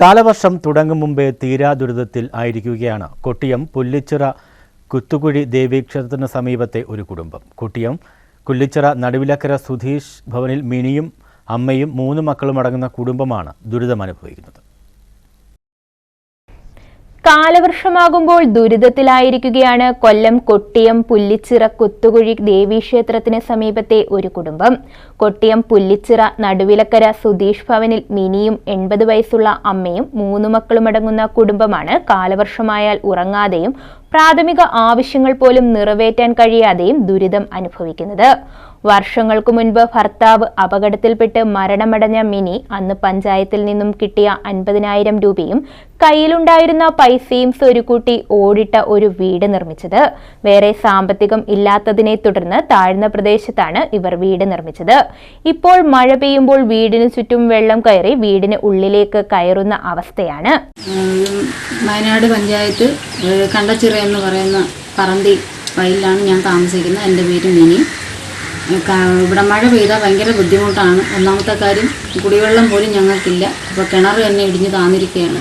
കാലവർഷം തുടങ്ങും മുമ്പേ തീരാ ദുരിതത്തിൽ ആയിരിക്കുകയാണ്. കൊട്ടിയം പുല്ലിച്ചിറ കുത്തുകുഴി ദേവീക്ഷേത്രത്തിന് സമീപത്തെ ഒരു കുടുംബം. കൊട്ടിയം കുല്ലിച്ചിറ നടുവിലക്കര സുധീഷ് ഭവനിൽ മിനിയും അമ്മയും മൂന്ന് മക്കളും അടങ്ങുന്ന കുടുംബമാണ് ദുരിതമനുഭവിക്കുന്നത്. കാലവർഷമാകുമ്പോൾ ദുരിതത്തിലായിരിക്കുകയാണ് കൊല്ലം കൊട്ടിയം പുല്ലിച്ചിറ കുത്തുകുഴി ദേവീക്ഷേത്രത്തിന് സമീപത്തെ ഒരു കുടുംബം. കൊട്ടിയം പുല്ലിച്ചിറ നടുവിലക്കര സുധീഷ് ഭവനിൽ മിനിയും എൺപത് വയസ്സുള്ള അമ്മയും മൂന്ന് മക്കളുമടങ്ങുന്ന കുടുംബമാണ് കാലവർഷമായാൽ ഉറങ്ങാതെയും പ്രാഥമിക ആവശ്യങ്ങൾ പോലും നിറവേറ്റാൻ കഴിയാതെയും ദുരിതം അനുഭവിക്കുന്നത്. വർഷങ്ങൾക്കു മുൻപ് ഭർത്താവ് അപകടത്തിൽപ്പെട്ട് മരണമടഞ്ഞ മിനി അന്ന് പഞ്ചായത്തിൽ നിന്നും കിട്ടിയ അൻപതിനായിരം രൂപയും കയ്യിലുണ്ടായിരുന്ന പൈസയും സ്വരുക്കൂട്ടി ഓടിട്ട ഒരു വീട് നിർമ്മിച്ചത്. വേറെ സാമ്പത്തികം ഇല്ലാത്തതിനെ തുടർന്ന് താഴ്ന്ന പ്രദേശത്താണ് ഇവർ വീട് നിർമ്മിച്ചത്. ഇപ്പോൾ മഴ പെയ്യുമ്പോൾ വീടിന് ചുറ്റും വെള്ളം കയറി വീടിന് ഉള്ളിലേക്ക് കയറുന്ന അവസ്ഥയാണ്. വയനാട് പഞ്ചായത്ത് കണ്ടച്ചിറ എന്ന് പറയുന്ന പറന്തി വയലിലാണ് ഞാൻ താമസിക്കുന്നത് എന്റെ പേര് മിനി. ഇവിടെ മഴ പെയ്താൽ ഭയങ്കര ബുദ്ധിമുട്ടാണ്. ഒന്നാമത്തെ കാര്യം കുടിവെള്ളം പോലും ഞങ്ങൾക്കില്ല. ഇപ്പോൾ കിണർ തന്നെ ഇടിഞ്ഞ് താന്നിരിക്കുകയാണ്.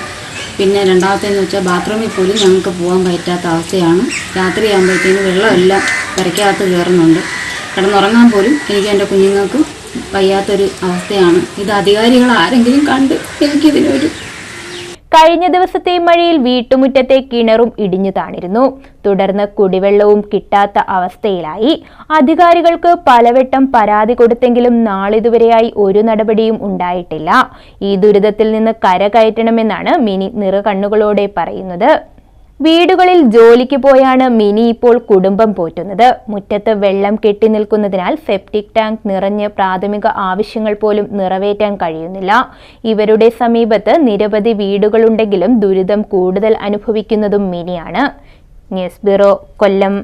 പിന്നെ രണ്ടാമത്തേന്ന് വെച്ചാൽ ബാത്റൂമിൽ പോലും ഞങ്ങൾക്ക് പോകാൻ പറ്റാത്ത അവസ്ഥയാണ്. രാത്രിയാകുമ്പോഴത്തേന് വെള്ളമെല്ലാം പെരയ്ക്കകത്ത് കയറുന്നുണ്ട്. കിടന്നുറങ്ങാൻ പോലും എനിക്ക് എന്റെ കുഞ്ഞുങ്ങൾക്ക് വയ്യാത്തൊരു അവസ്ഥയാണ്. ഇത് അധികാരികൾ ആരെങ്കിലും കണ്ട് എനിക്കിതിനൊരു കഴിഞ്ഞ ദിവസത്തെ മഴയിൽ വീട്ടുമുറ്റത്തെ കിണറും ഇടിഞ്ഞു താണിരുന്നു. തുടർന്ന് കുടിവെള്ളവും കിട്ടാത്ത അവസ്ഥയിലായി. അധികാരികൾക്ക് പലവട്ടം പരാതി കൊടുത്തെങ്കിലും നാളിതുവരെയായി ഒരു നടപടിയും ഉണ്ടായിട്ടില്ല. ഈ ദുരിതത്തിൽ നിന്ന് കരകയറ്റണമെന്നാണ് മിനി നിറകണ്ണുകളോടെ പറയുന്നത്. വീടുകളിൽ ജോലിക്ക് പോയാണ് മിനി ഇപ്പോൾ കുടുംബം പോറ്റുന്നത്. മുറ്റത്ത് വെള്ളം കെട്ടി നിൽക്കുന്നതിനാൽ സെപ്റ്റിക് ടാങ്ക് നിറഞ്ഞ് പ്രാഥമിക ആവശ്യങ്ങൾ പോലും നിറവേറ്റാൻ കഴിയുന്നില്ല. ഇവരുടെ സമീപത്ത് നിരവധി വീടുകളുണ്ടെങ്കിലും ദുരിതം കൂടുതൽ അനുഭവിക്കുന്നതും മിനിയാണ്. News bureau Kollam.